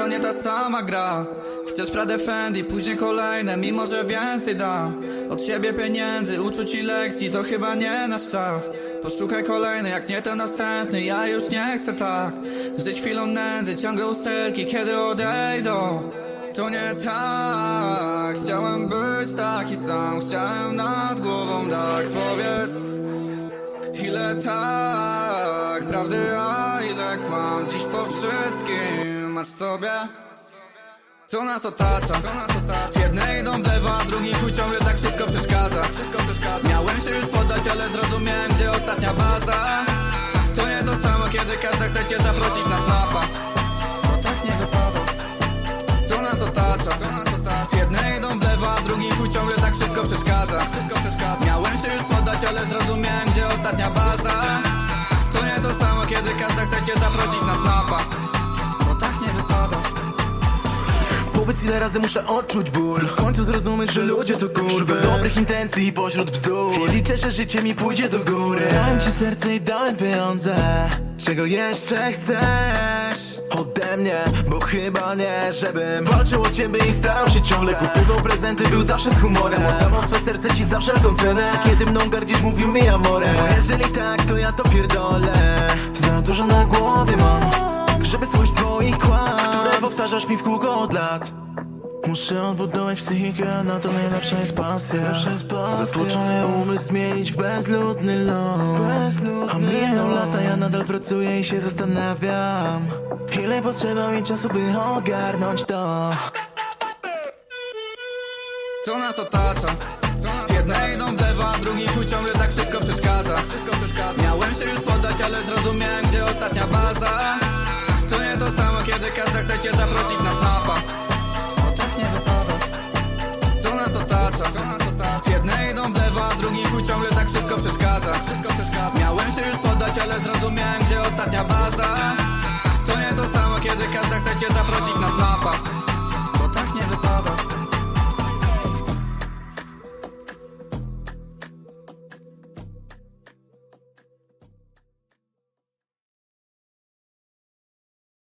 to nie ta sama gra. Chcesz Pradę Fendi, później kolejne, mimo że więcej dam. Od siebie pieniędzy, uczuć i lekcji, to chyba nie nasz czas. Poszukaj kolejny, jak nie ten następny, ja już nie chcę tak. Żyć chwilą nędzy, ciągle usterki, kiedy odejdą. To nie tak, chciałem być taki sam, chciałem nad głową dach, powiedz Ile tak, prawdy, a ile kłam Dziś po wszystkim? Masz sobie? Co nas otacza, co nas otacza? Jedne idą w lewo, a drugi chuj ciągle tak wszystko przeszkadza. Wszystko przeszkadza. Miałem się już poddać, ale zrozumiałem, gdzie ostatnia baza. To nie to samo, kiedy każda chce cię zaprosić na snapa. Bo tak nie wypada. Co nas otacza? Co nas otacza? Jedne idą w lewo, a drugi chuj ciągle tak wszystko przeszkadza. Wszystko przeszkadza. Miałem się już poddać, ale zrozumiałem, gdzie ostatnia baza To samo, kiedy każda chce cię zaprosić na snapa Powiedz ile razy muszę odczuć ból? W końcu zrozumieć, że ludzie to kurwy. Dobrych intencji pośród bzdur. I liczę, że życie mi pójdzie do góry. Dałem ci serce i dałem pieniądze. Czego jeszcze chcesz? Ode mnie, bo chyba nie Żebym walczył o ciebie i starał się ciągle. Kupował prezenty, był zawsze z humorem. Oddawał swe serce ci za wszelką cenę. A kiedy mną gardzisz, mówił mi amore Bo jeżeli tak, to ja to pierdolę. Za dużo na głowie mam powtarzasz mi w kółko od lat. Muszę odbudować psychikę, na to najlepsza jest pasja. Zatłoczony umysł zmienić w bezludny ląd. A mijają lata, ja nadal pracuję i się zastanawiam. Ile potrzeba mi czasu, by ogarnąć to. Co nas otacza? Jedne idą w lewo, a drugi chuj ciągle tak wszystko kiedy każda chce cię zaprosić na snapa. Bo tak nie wypada. Co nas otacza? Co nas otacza? Jedne idą w lewo, a drugi chuj ciągle tak wszystko przeszkadza. Wszystko przeszkadza. Miałem się już poddać, ale zrozumiałem, gdzie ostatnia baza. To nie to samo, kiedy każda chce cię zaprosić na snapa